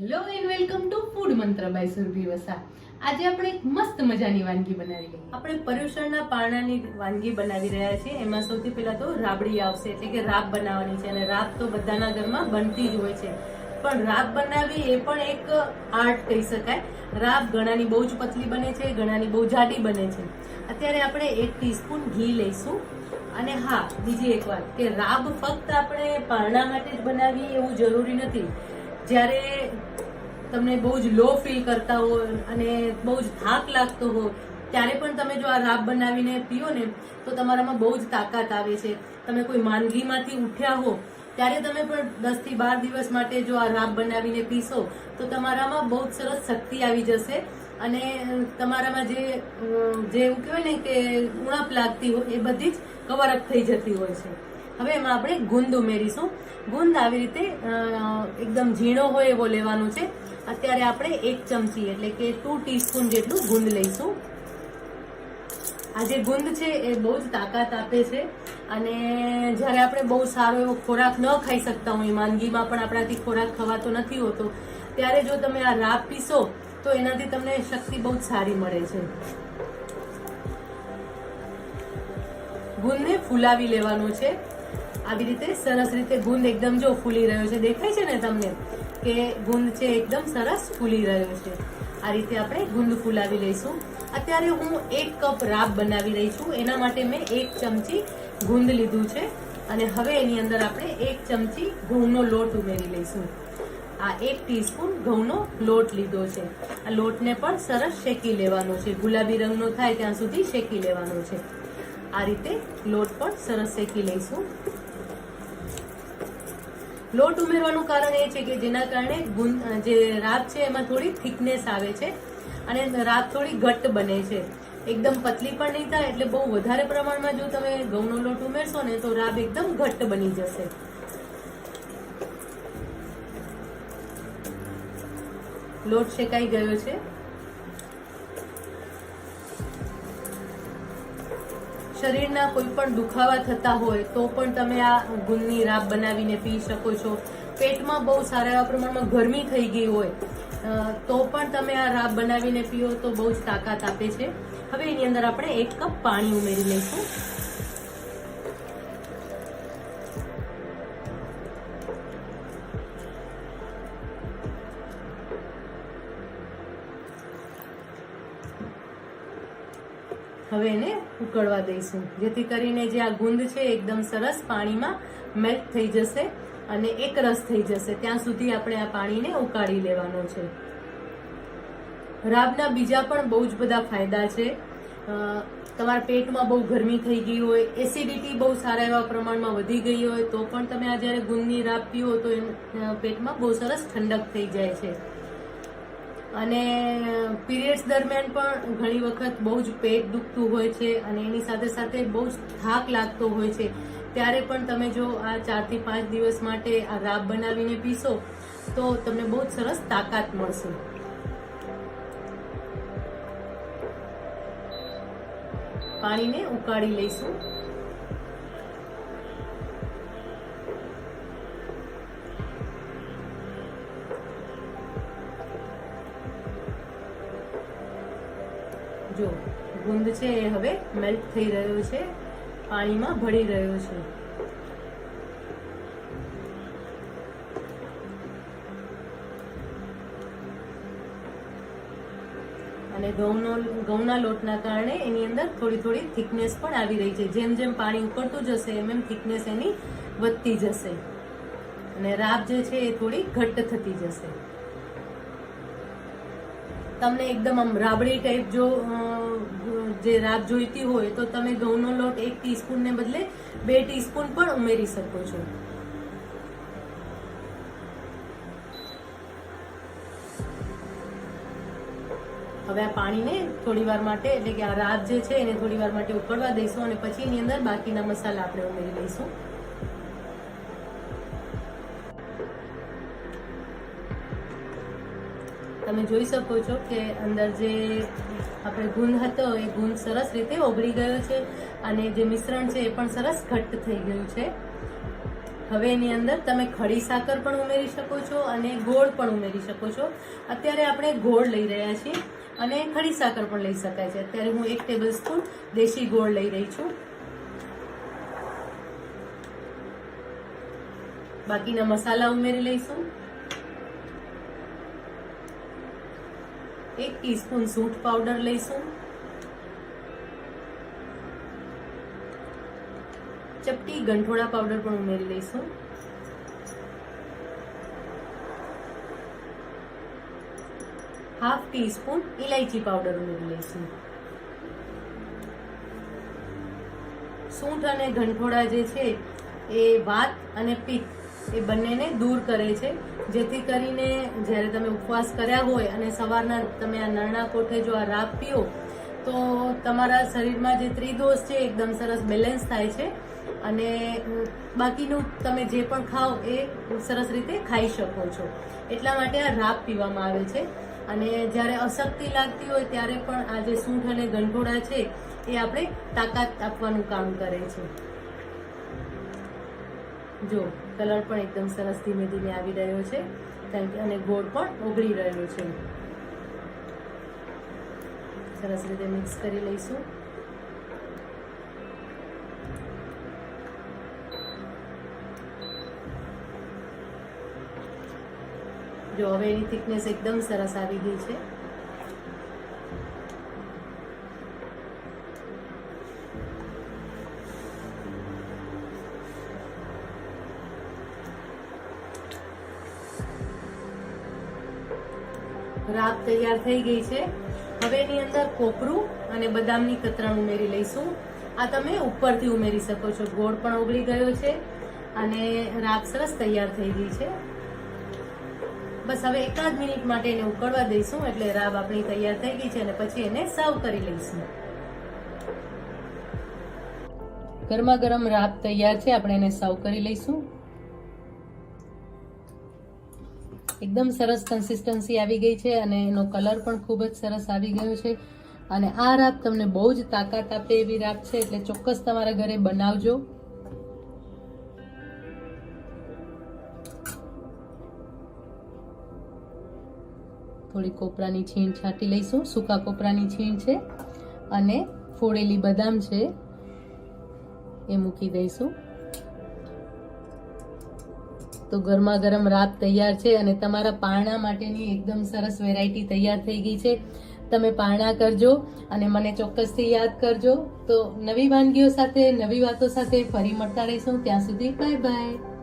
Hello and welcome to food Mantra by Surbhi Vasa આજે આપણે એક મસ્ત મજાની વાનગી બનાવી લઈએ. આપણે પર્યુષણના પાણાની વાનગી બનાવી રહ્યા છીએ. એમાં સૌથી પહેલા તો રાબડી આવશે, એટલે કે રાબ બનાવવાની છે. અને રાબ તો બધાના ઘરમાં બનતી જ હોય છે. પણ રાબ બનાવી એ પણ એક આર્ટ કહી શકાય. રાબ ઘણાની બહુ જ પતલી બને છે, ઘણાની બહુ જાડી બને છે. અત્યારે આપણે એક ટીસ્પૂન ઘી લઈશું. અને હા, બીજી એક વાત, કે રાબ ફક્ત આપણે પારણા માટે જ બનાવીએ એવું જરૂરી નથી. જ્યારે તમને બહુ જ લો ફીલ કરતા હો અને બહુ જ થાક લાગતો હો ત્યારે પણ તમે જો આ રાબ બનાવીને પીઓ ને, તો તમારામાં બહુ જ તાકાત આવે છે. તમે કોઈ માંદગીમાંથી ઉઠ્યા હો, ત્યારે તમે પણ દસથી બાર દિવસ માટે જો આ રાબ બનાવીને પીશો, તો તમારામાં બહુ જ સરસ શક્તિ આવી જશે. અને તમારામાં જે જે એવું કહેવાય ને કે ઉણપ લાગતી હોય, એ બધી જ કવર અપ થઈ જતી હોય છે. હવે એમાં આપણે ગુંદ ઉમેરીશું. ગુંદ આવી રીતે એકદમ ઝીણો હોય એવો લેવાનો છે. અત્યારે આપણે એક ચમચી, એટલે કે ટુ ટીસ્પૂન જેટલું ગુંદ લઈશું. આ જે ગુંદ છે એ બહુ જ તાકાત આપે છે. અને જ્યારે આપણે બહુ સારો એવો ખોરાક ન ખાઈ શકતા હોય, માંદગીમાં પણ આપણાથી ખોરાક ખવાતો નથી હોતો, ત્યારે જો તમે આ રાબ પીશો, તો એનાથી તમને શક્તિ બહુ જ સારી મળે છે. ગુંદને ફૂલાવી લેવાનું છે. આવી રીતે સરસ રીતે ગુંદ એકદમ જો ફૂલી રહ્યો છે, દેખાય છે ને તમને? કે ગુંદ છે એકદમ સરસ ફૂલી રહ્યો છે. આ રીતે આપણે ગુંદ ફૂલાવી લઈશું. અત્યારે હું એક કપ રાબ બનાવી રહી છું. એના માટે મેં એક ચમચી ગુંદ લીધું છે. અને હવે એની અંદર આપણે એક ચમચી ઘઉંનો લોટ ઉમેરી લઈશું. આ એક ટીસ્પૂન ઘઉંનો લોટ લીધો છે. આ લોટને પણ સરસ શેકી લેવાનો છે. ગુલાબી રંગનો થાય ત્યાં સુધી શેકી લેવાનો છે. આ રીતે લોટ પણ સરસ શેકી લઈશું. લોટ ઉમેરવાનું કારણ એ છે કે જેના કારણે જે રાબ છે એમાં થોડી થિકનેસ આવે છે અને રાબ થોડી ઘટ્ટ બને છે. એકદમ પતલી પણ નહીં થાય એટલે બહુ વધારે પ્રમાણમાં જો તમે ઘઉંનો લોટ ઉમેરશો ને તો રાબ એકદમ ઘટ્ટ બની જશે. લોટ શેકાઈ ગયો છે. શરીરના કોઈ પણ દુખાવા થતા હોય તો પણ તમે આ ગુલની રાબ બનાવીને પી શકો છો. પેટમાં બહુ સારા એવા પ્રમાણમાં ગરમી થઈ ગઈ હોય તો પણ તમે આ રાબ બનાવીને પીઓ તો બહુ જ તાકાત આપે છે. હવે એની અંદર આપણે એક કપ પાણી ઉમેરી લઈશું. હવે એને ઉકળવા દઈશું. જેથી કરીને જે આ ગુંદ છે એકદમ સરસ પાણીમાં મેલ્ટ થઈ જશે અને એક રસ થઈ જશે. ત્યાં સુધી આપણે આ પાણીને ઉકાળી લેવાનો છે. રાબના બીજા પણ બહુ જ બધા ફાયદા છે. તમારા પેટમાં બહુ ગરમી થઈ ગઈ હોય એસિડિટી બહુ સારા એવા પ્રમાણમાં વધી ગઈ હોય, તો પણ તમે આ જ્યારે ગુંદની રાબ પીઓ તો પેટમાં બહુ સરસ ઠંડક થઈ જાય છે. અને પીરિયડ્સ દરમિયાન પણ ઘણી વખત બહુ જ પેટ દુખતું હોય છે અને એની સાથે સાથે બહુ જ થાક લાગતો હોય છે. ત્યારે પણ તમે જો આ ચારથી પાંચ દિવસ માટે આ રાબ બનાવીને પીશો, તો તમને બહુ જ સરસ તાકાત મળશે. પાણીને ઉકાળી લઈશું. ગુંદ છે એ હવે મેલ્ટ થઈ રહ્યો છે. પાણીમાં ભળી રહ્યો છે. અને ઘઉંનો, ઘઉંના લોટના કારણે એની અંદર થોડી થોડી થિકનેસ પણ આવી રહી છે. જેમ જેમ પાણી ઉકળતું જશે, એમ એમ થિકનેસ એની વધતી જશે. અને રાબ જે છે એ થોડી ઘટ્ટ થતી જશે. તમને એકદમ આમ રાબડી ટાઈપ જો જે રાબ જોઈતી હોય, તો તમે ઘઉંનો લોટ એક ટીસ્પૂન ને બદલે બે ટીસ્પૂન પણ ઉમેરી શકો છો. હવે આ પાણીને થોડી વાર માટે, એટલે કે આ રાબ જે છે એને થોડી વાર માટે ઉકળવા દઈશું અને પછી એની અંદર બાકીના મસાલા આપણે ઉમેરી દઈશું તમે જોઈ શકો છો કે અંદર જે આપણે ગુંદ હતો, એ ગુંદ સરસ રીતે ઓગળી ગયો છે અને જે મિશ્રણ છે, એ પણ સરસ ઘટ્ટ થઈ ગયું છે. હવે એની અંદર તમે ખડી સાકર પણ ઉમેરી શકો છો અને ગોળ પણ ઉમેરી શકો છો. અત્યારે આપણે ગોળ લઈ રહ્યા છીએ અને ખડી સાકર પણ લઈ શકાય છે. અત્યારે હું એક ટેબલ સ્પૂન દેશી ગોળ લઈ રહી છું. બાકીના મસાલા ઉમેરી લઈશું. એક ટીસ્પૂન સૂંઠ પાવડર લઈશું. ચપટી ગંઠોળા પાવડર પણ ઉમેરી લઈશું. હાફ ટીસ્પૂન ઇલાયચી પાવડર ઉમેરી લઈશું. સૂંઠ અને ગંઠોળા જે છે, એ વાત અને પિત્ત એ બંનેને દૂર કરે છે. જેથી કરીને જ્યારે તમે ઉપવાસ કર્યા હોય અને સવારના તમે આ નરણા કોઠે જો આ રાબ પીઓ, તો તમારા શરીરમાં જે ત્રિદોષ છે એકદમ સરસ બેલેન્સ થાય છે અને બાકીનું તમે જે પણ ખાઓ એ સરસ રીતે ખાઈ શકો છો. એટલા માટે આ રાબ પીવામાં આવે છે. અને જ્યારે અશક્તિ લાગતી હોય ત્યારે પણ આ જે સૂંઠ અને ગંઠોડા છે એ આપણે તાકાત આપવાનું કામ કરે છે. જો, કલર પણ એકદમ સરસ ધીમે ધીમે આવી રહ્યો છે, કારણ કે અને ગોળ પણ ઓગળી રહ્યો છે. સરસ રીતે મિક્સ કરી લઈશું. જો, હવે એની થિકનેસ એકદમ સરસ આવી ગઈ છે. રાબ તૈયાર થઈ ગઈ છે. હવે એની અંદર કોપરું અને બદામની કતરણ ઉમેરી લઈશું. આ તમે ઉપરથી ઉમેરી શકો છો. ગોળ પણ ઓગળી ગયો છે અને રાબ સરસ તૈયાર થઈ ગઈ છે. બસ હવે એકાદ મિનિટ માટે એને ઉકળવા દઈશું એટલે રાબ આપણી તૈયાર થઈ ગઈ છે અને પછી એને સર્વ કરી લઈશું. ગરમા ગરમ રાબ તૈયાર છે. આપણે એને સર્વ કરી લઈશું. એકદમ સરસ કન્સિસ્ટન્સી આવી ગઈ છે અને એનો કલર પણ ખૂબ જ સરસ આવી ગયો છે. અને આ રાબ તમને બહુ જ તાકાત આપે એવી રાબ છે, એટલે ચોક્કસ તમારા ઘરે બનાવજો. થોડી કોપરાની છીણ છાંટી લઈશું. સૂકા કોપરાની છીણ છે અને ફોડેલી બદામ છે, એ મૂકી દઈશું. તો ગરમા ગરમ રાત તૈયાર છે અને તમારા પારણા માટેની એકદમ સરસ વેરાયટી તૈયાર થઈ ગઈ છે. તમે પારણા કરજો અને મને ચોક્કસથી યાદ કરજો. તો નવી વાનગીઓ સાથે, નવી વાતો સાથે ફરી મળતા રહીશું. ત્યાં સુધી બાય બાય